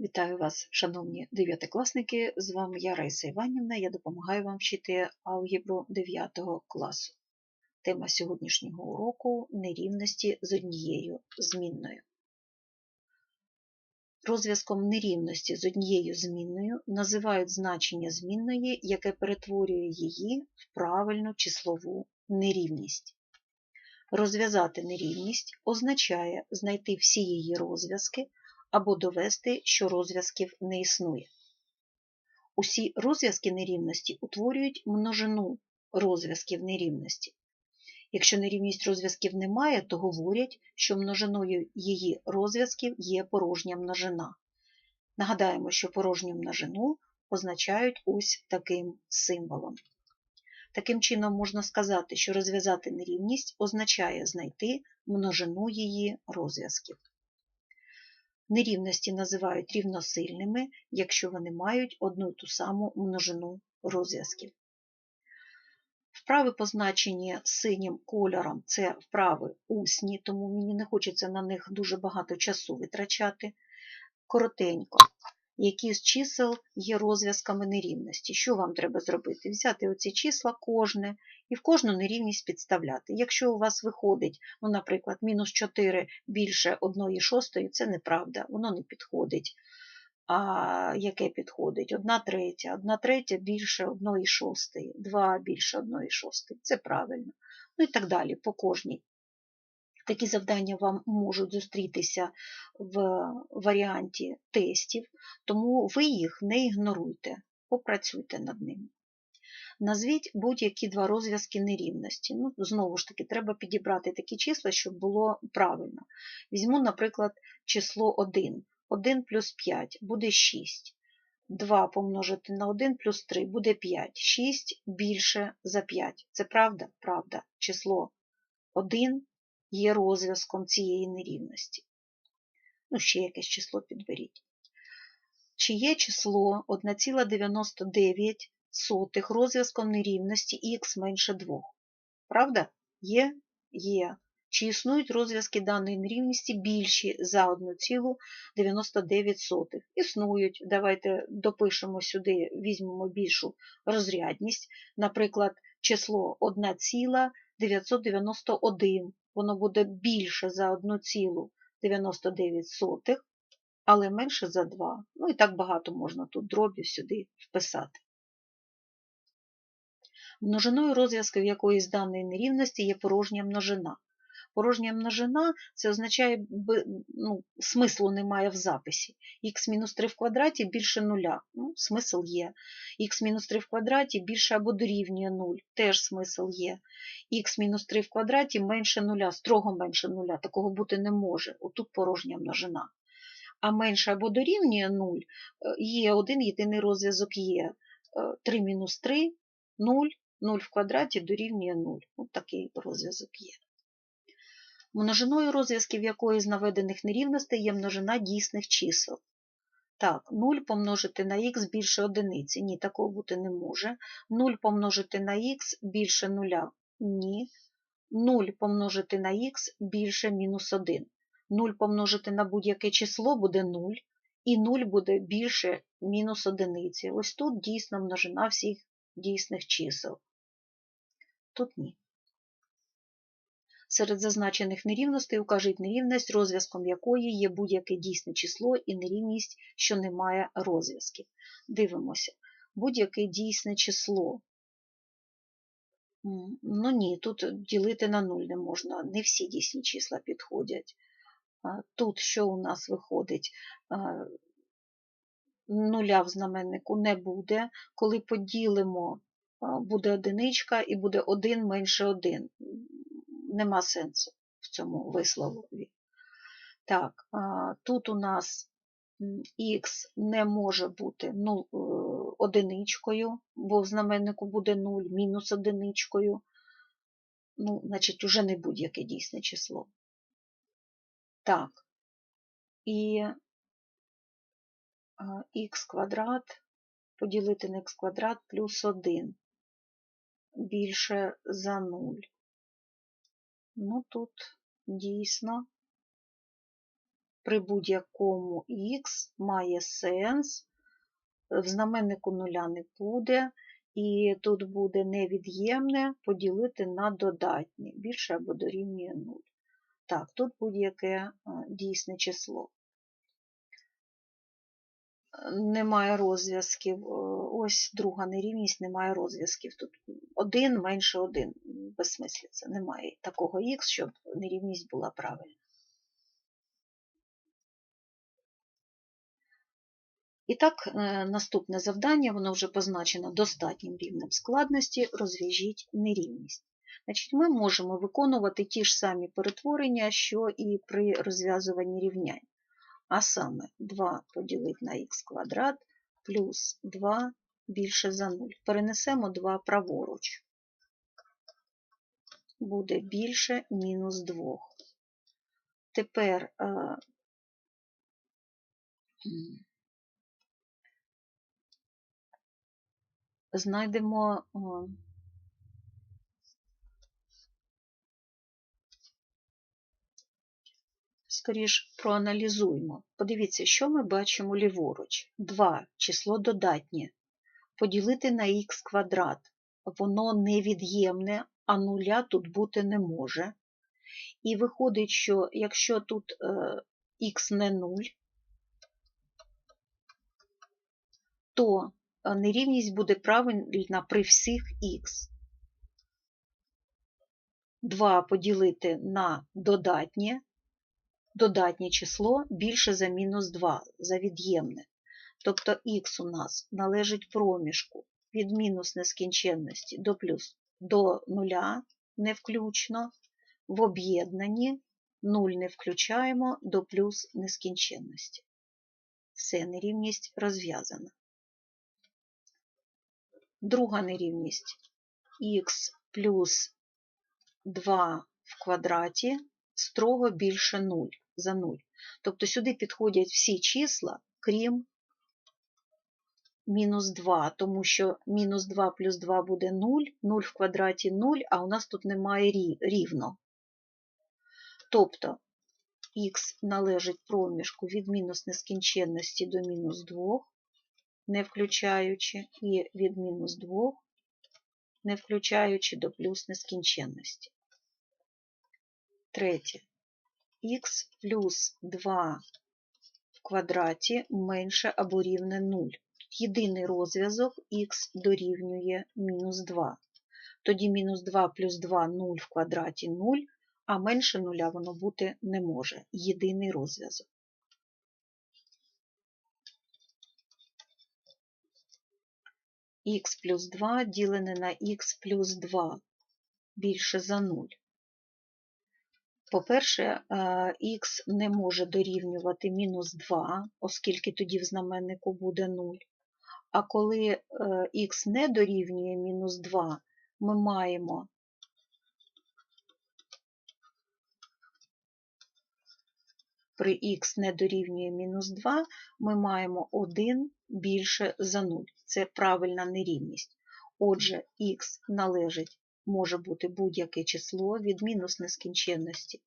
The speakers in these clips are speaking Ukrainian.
Вітаю вас, шановні дев'ятикласники! З вами я Раїса Іванівна. Я допомагаю вам вчити алгебру 9 класу. Тема сьогоднішнього уроку нерівності з однією змінною. Розв'язком нерівності з однією змінною називають значення змінної, яке перетворює її в правильну числову нерівність. Розв'язати нерівність означає знайти всі її розв'язки або довести, що розв'язків не існує. Усі розв'язки нерівності утворюють множину розв'язків нерівності. Якщо нерівність розв'язків немає, то говорять, що множиною її розв'язків є порожня множина. Нагадаємо, що порожню множину позначають ось таким символом. Таким чином можна сказати, що розв'язати нерівність означає знайти множину її розв'язків. Нерівності називають рівносильними, якщо вони мають одну ту саму множину розв'язків. Вправи, позначені синім кольором, це вправи усні, тому мені не хочеться на них дуже багато часу витрачати. Коротенько, які з чисел є розв'язками нерівності. Що вам треба зробити? Взяти оці числа кожне і в кожну нерівність підставляти. Якщо у вас виходить, ну, наприклад, мінус 4 більше 1 шостої, це неправда, воно не підходить. А яке підходить? 1 третя, 1 третя більше 1 шостої, 2 більше 1 шостої. Це правильно. Ну і так далі, по кожній. Такі завдання вам можуть зустрітися в варіанті тестів, тому ви їх не ігноруйте, попрацюйте над ними. Назвіть будь-які два розв'язки нерівності. Ну, Знову ж таки, треба підібрати такі числа, щоб було правильно. Візьму, наприклад, число 1. 1 плюс 5 буде 6. 2 помножити на 1 плюс 3 буде 5. 6 більше за 5. Це правда? Правда. Число 1 є розв'язком цієї нерівності. Ну, ще якесь число підберіть. Чи є число 1,99 сотих розв'язком нерівності х менше 2? Правда? Є? Є. Чи існують розв'язки даної нерівності більші за 1,99? Існують. Давайте допишемо сюди, візьмемо більшу розрядність. Наприклад, число 1,991. Воно буде більше за 1,99, але менше за 2. Ну і так багато можна тут дробів сюди вписати. Множиною розв'язків якоїсь даної нерівності є порожня множина. Порожня множина це означає, ну, смислу немає в записі. Х-3 в квадраті більше нуля. Ну, смисл є. Х-3 в квадраті більше або дорівнює 0, теж смисл є. Х-3 в квадраті менше нуля, строго менше нуля, такого бути не може. Отут порожня множина. А менше або дорівнює 0 є один єдиний розв'язок є. 3 мінус 3 0, 0 в квадраті дорівнює 0. Ось такий розв'язок є. Множиною розв'язків якої з наведених нерівностей є множина дійсних чисел. Так, 0 помножити на х більше одиниці. Ні, такого бути не може. 0 помножити на х більше 0. Ні. 0 помножити на х більше мінус 1. 0 помножити на будь-яке число буде 0, і 0 буде більше мінус одиниці. Ось тут дійсно множина всіх дійсних чисел. Тут ні. Серед зазначених нерівностей укажіть нерівність, розв'язком якої є будь-яке дійсне число і нерівність, що не має розв'язків. Дивимося, будь-яке дійсне число. Ну ні, тут ділити на 0 не можна, не всі дійсні числа підходять. Тут що у нас виходить? Нуля в знаменнику не буде. Коли поділимо, буде одиничка і буде 1 менше 1 нема сенсу в цьому вислові. Так, тут у нас х не може бути ну, одиничкою, бо в знаменнику буде 0, мінус одиничкою. Ну, значить, уже не будь-яке дійсне число. Так, і х квадрат поділити на х квадрат плюс 1 більше за 0. Ну, тут дійсно при будь-якому х має сенс, в знаменнику нуля не буде, і тут буде невід'ємне поділити на додатнє, більше або дорівнює 0. Так, тут будь-яке е, дійсне число. Немає розв'язків. Е, ось друга нерівність, немає розв'язків. Тут один менше один, безсмислиця. Немає такого х, щоб нерівність була правильна. І так, е, наступне завдання, воно вже позначено достатнім рівнем складності, розв'яжіть нерівність. Значить, Ми можемо виконувати ті ж самі перетворення, що і при розв'язуванні рівнянь. А саме 2 поділити на х квадрат плюс 2 більше за 0. Перенесемо 2 праворуч. Буде більше мінус 2. Тепер е, знайдемо скоріш проаналізуємо. Подивіться, що ми бачимо ліворуч. 2 число додатнє. Поділити на х квадрат. Воно невід'ємне, а нуля тут бути не може. І виходить, що якщо тут е, х не 0, то нерівність буде правильна при всіх х. 2 поділити на додатнє, додатнє число більше за мінус 2, за від'ємне. Тобто х у нас належить проміжку від мінус нескінченності до плюс до нуля не включно, в об'єднанні 0 не включаємо до плюс нескінченності. Все, нерівність розв'язана. Друга нерівність х плюс 2 в квадраті строго більше 0 за 0. Тобто сюди підходять всі числа, крім мінус 2, тому що мінус 2 плюс 2 буде 0, 0 в квадраті 0, а у нас тут немає рівно. Тобто х належить проміжку від мінус нескінченності до мінус 2, не включаючи, і від мінус 2, не включаючи до плюс нескінченності. Третє. Х плюс 2 в квадраті менше або рівне 0. Єдиний розв'язок х дорівнює мінус 2. Тоді мінус 2 плюс 2 0 в квадраті 0, а менше 0 воно бути не може. Єдиний розв'язок. х плюс 2 ділене на х плюс 2 більше за 0. По-перше, х не може дорівнювати мінус 2, оскільки тоді в знаменнику буде 0. А коли х не дорівнює мінус 2, ми маємо при х не дорівнює мінус 2, ми маємо 1 більше за 0. Це правильна нерівність. Отже, х належить, може бути будь-яке число від мінус нескінченності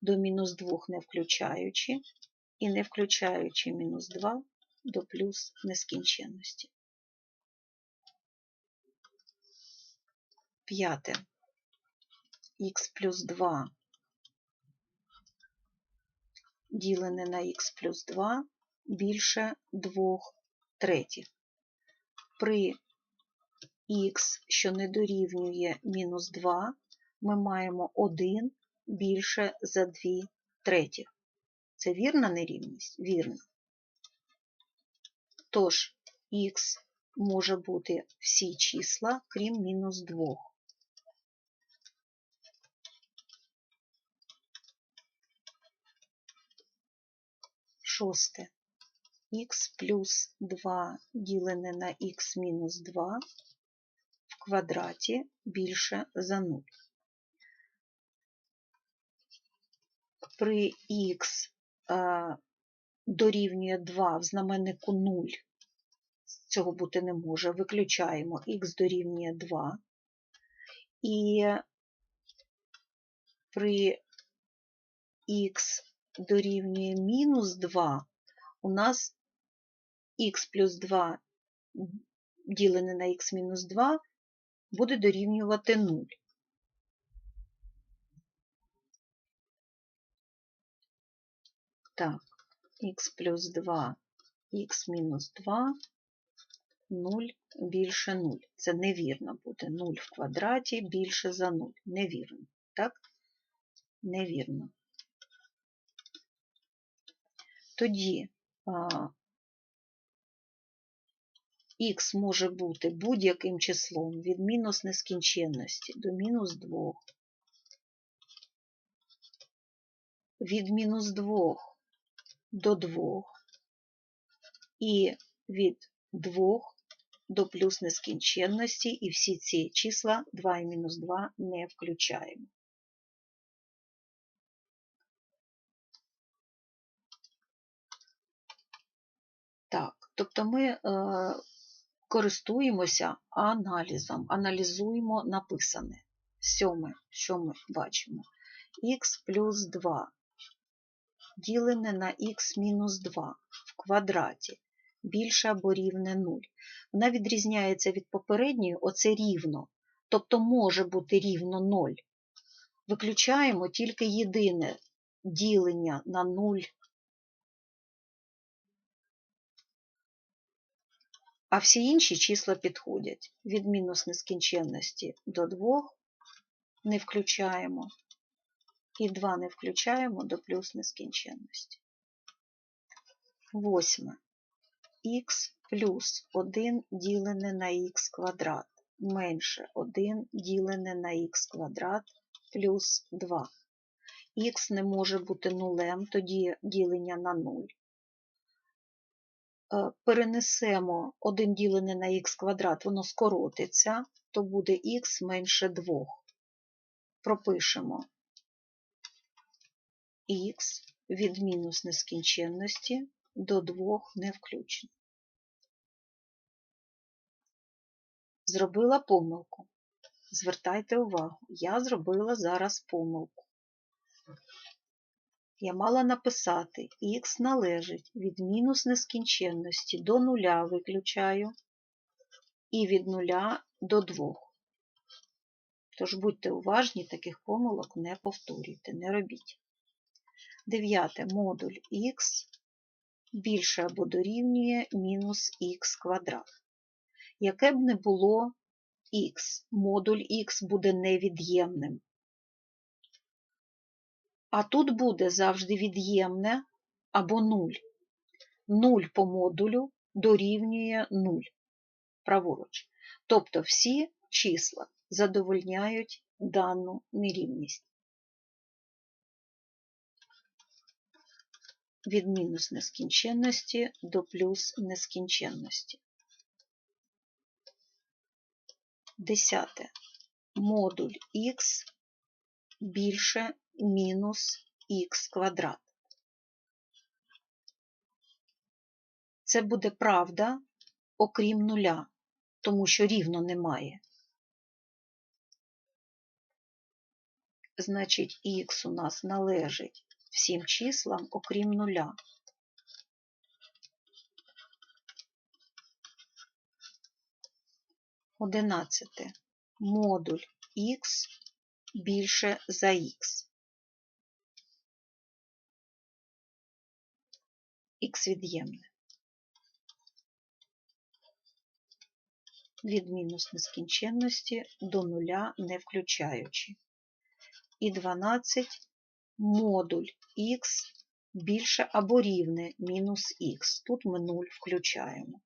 до мінус 2 не включаючи, і не включаючи мінус 2 до плюс нескінченності. П'яте. х плюс 2 ділене на х плюс 2 більше 2 третіх. При х, що не дорівнює мінус 2, ми маємо 1 більше за 2 третіх. Це вірна нерівність? Вірна. Тож, х може бути всі числа, крім мінус 2. Шосте. х плюс 2 ділене на х мінус 2 в квадраті більше за 0. При х дорівнює 2 в знаменнику 0, цього бути не може, виключаємо х дорівнює 2. І при х дорівнює мінус 2, у нас х плюс 2 ділене на х мінус 2 буде дорівнювати 0. Так, х плюс 2, х мінус 2, 0 більше 0. Це невірно буде. 0 в квадраті більше за 0. Невірно. Так? Невірно. Тоді х може бути будь-яким числом від мінус нескінченності до мінус 2. Від мінус 2 до 2 і від 2 до плюс нескінченності, і всі ці числа 2 і мінус 2 не включаємо. Так, тобто ми е, користуємося аналізом, аналізуємо написане. Сьоме, що ми бачимо? х плюс 2 ділене на х мінус 2 в квадраті більше або рівне 0. Вона відрізняється від попередньої, оце рівно, тобто може бути рівно 0. Виключаємо тільки єдине ділення на 0. А всі інші числа підходять. Від мінус нескінченності до 2 не включаємо. І 2 не включаємо до плюс нескінченності. Восьме. х плюс 1 ділене на х квадрат менше 1 ділене на х квадрат плюс 2. Х не може бути нулем, тоді ділення на 0. Е, перенесемо 1 ділене на х квадрат, воно скоротиться, то буде х менше 2. Пропишемо х від мінус нескінченності до 2 не включено. Зробила помилку. Звертайте увагу, я зробила зараз помилку. Я мала написати х належить від мінус нескінченності до нуля виключаю і від нуля до 2. Тож будьте уважні, таких помилок не повторюйте, не робіть. Дев'яте модуль х більше або дорівнює мінус х квадрат. Яке б не було х, модуль х буде невід'ємним. А тут буде завжди від'ємне або 0. 0 по модулю дорівнює 0 праворуч. Тобто всі числа задовольняють дану нерівність. Від мінус нескінченності до плюс нескінченності. Десяте. Модуль х більше мінус х квадрат. Це буде правда, окрім нуля, тому що рівно немає. Значить, х у нас належить всім числам, окрім нуля. Одинадцяте. Модуль х більше за х. х від'ємне. Від мінус нескінченності до нуля не включаючи. І 12 модуль х більше або рівне мінус х. Тут ми 0 включаємо.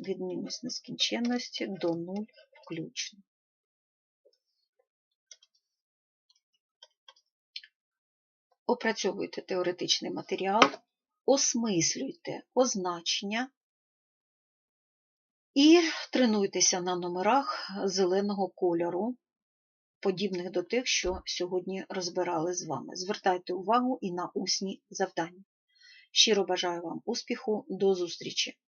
Від мінус нескінченності до 0 включно. Опрацьовуйте теоретичний матеріал осмислюйте означення і тренуйтеся на номерах зеленого кольору, подібних до тих, що сьогодні розбирали з вами. Звертайте увагу і на усні завдання. Щиро бажаю вам успіху, до зустрічі!